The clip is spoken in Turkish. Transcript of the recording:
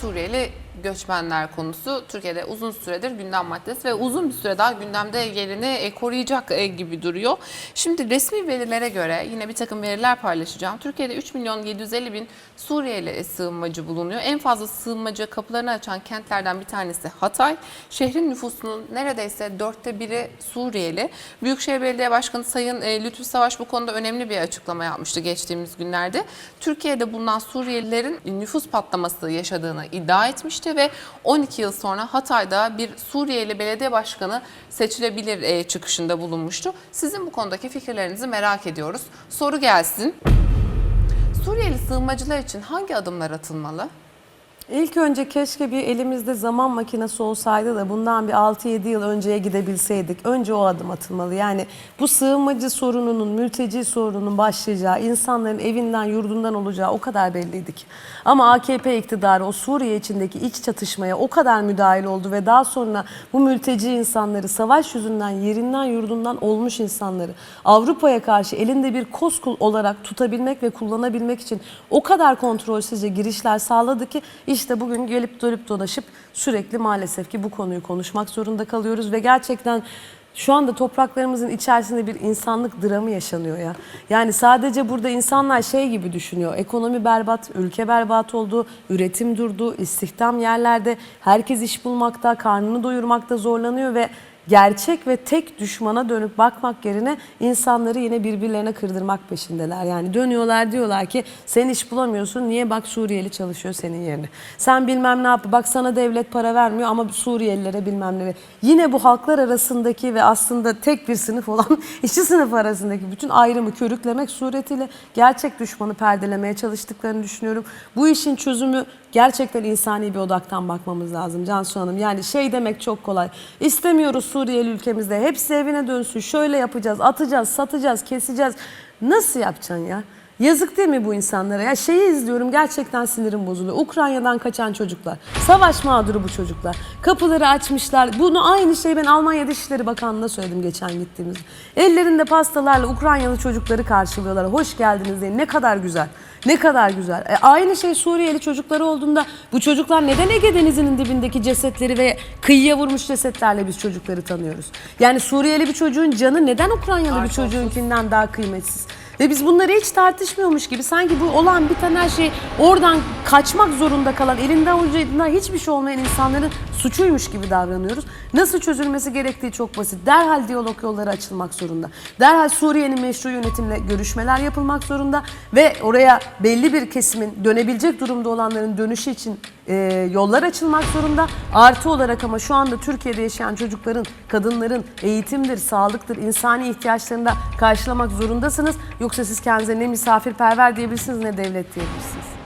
Suriyeli göçmenler konusu Türkiye'de uzun süredir gündem maddesi ve uzun bir süre daha gündemde yerini e, koruyacak e, gibi duruyor. Şimdi resmi verilere göre yine bir takım veriler paylaşacağım. Türkiye'de 3 milyon 750 bin Suriyeli sığınmacı bulunuyor. En fazla sığınmacı kapılarını açan kentlerden bir tanesi Hatay. Şehrin nüfusunun neredeyse dörtte biri Suriyeli. Büyükşehir Belediye Başkanı Sayın e, Lütfü Savaş bu konuda önemli bir açıklama yapmıştı geçtiğimiz günlerde. Türkiye'de bulunan Suriyelilerin nüfus patlaması yaşadığını iddia etmişti ve 12 yıl sonra Hatay'da bir Suriyeli belediye başkanı seçilebilir e, çıkışında bulunmuştu. Sizin bu konudaki fikirlerinizi merak ediyoruz. Soru gelsin. Suriyeli sığınmacılar için hangi adımlar atılmalı? İlk önce keşke bir elimizde zaman makinesi olsaydı da bundan bir 6-7 yıl önceye gidebilseydik. Önce o adım atılmalı. Yani bu sığınmacı sorununun, mülteci sorununun başlayacağı, insanların evinden, yurdundan olacağı o kadar belliydi ki. Ama AKP iktidarı o Suriye içindeki iç çatışmaya o kadar müdahil oldu ve daha sonra bu mülteci insanları, savaş yüzünden yerinden, yurdundan olmuş insanları Avrupa'ya karşı elinde bir koskul olarak tutabilmek ve kullanabilmek için o kadar kontrolsüzce girişler sağladı ki işte bugün gelip dönüp dolaşıp sürekli maalesef ki bu konuyu konuşmak zorunda kalıyoruz ve gerçekten şu anda topraklarımızın içerisinde bir insanlık dramı yaşanıyor ya. Yani sadece burada insanlar şey gibi düşünüyor. Ekonomi berbat, ülke berbat oldu, üretim durdu, istihdam yerlerde, herkes iş bulmakta, karnını doyurmakta zorlanıyor ve gerçek ve tek düşmana dönüp bakmak yerine insanları yine birbirlerine kırdırmak peşindeler. Yani dönüyorlar diyorlar ki sen iş bulamıyorsun niye bak Suriyeli çalışıyor senin yerine. Sen bilmem ne yap bak sana devlet para vermiyor ama Suriyelilere bilmem ne. Yine bu halklar arasındaki ve aslında tek bir sınıf olan işçi sınıf arasındaki bütün ayrımı körüklemek suretiyle gerçek düşmanı perdelemeye çalıştıklarını düşünüyorum. Bu işin çözümü gerçekten insani bir odaktan bakmamız lazım Cansu Hanım. Yani şey demek çok kolay. İstemiyoruz Suriyeli ülkemizde. Hepsi evine dönsün. Şöyle yapacağız, atacağız, satacağız, keseceğiz. Nasıl yapacaksın ya? Yazık değil mi bu insanlara? Ya şeyi izliyorum gerçekten sinirim bozuluyor. Ukrayna'dan kaçan çocuklar. Savaş mağduru bu çocuklar. Kapıları açmışlar. Bunu aynı şeyi ben Almanya Dışişleri Bakanlığı'na söyledim geçen gittiğimizde. Ellerinde pastalarla Ukraynalı çocukları karşılıyorlar. Hoş geldiniz diye. Ne kadar güzel. Ne kadar güzel. E, aynı şey Suriyeli çocukları olduğunda bu çocuklar neden Ege Denizi'nin dibindeki cesetleri ve kıyıya vurmuş cesetlerle biz çocukları tanıyoruz? Yani Suriyeli bir çocuğun canı neden Ukraynalı bir çocuğunkinden daha kıymetsiz? Ve biz bunları hiç tartışmıyormuş gibi sanki bu olan biten her şey oradan kaçmak zorunda kalan elinden ucundan hiçbir şey olmayan insanların suçuymuş gibi davranıyoruz. Nasıl çözülmesi gerektiği çok basit. Derhal diyalog yolları açılmak zorunda. Derhal Suriye'nin meşru yönetimle görüşmeler yapılmak zorunda ve oraya belli bir kesimin dönebilecek durumda olanların dönüşü için e, yollar açılmak zorunda. Artı olarak ama şu anda Türkiye'de yaşayan çocukların, kadınların eğitimdir, sağlıktır, insani ihtiyaçlarını da karşılamak zorundasınız. Yoksa siz kendinize ne misafirperver diyebilirsiniz ne devlet diyebilirsiniz.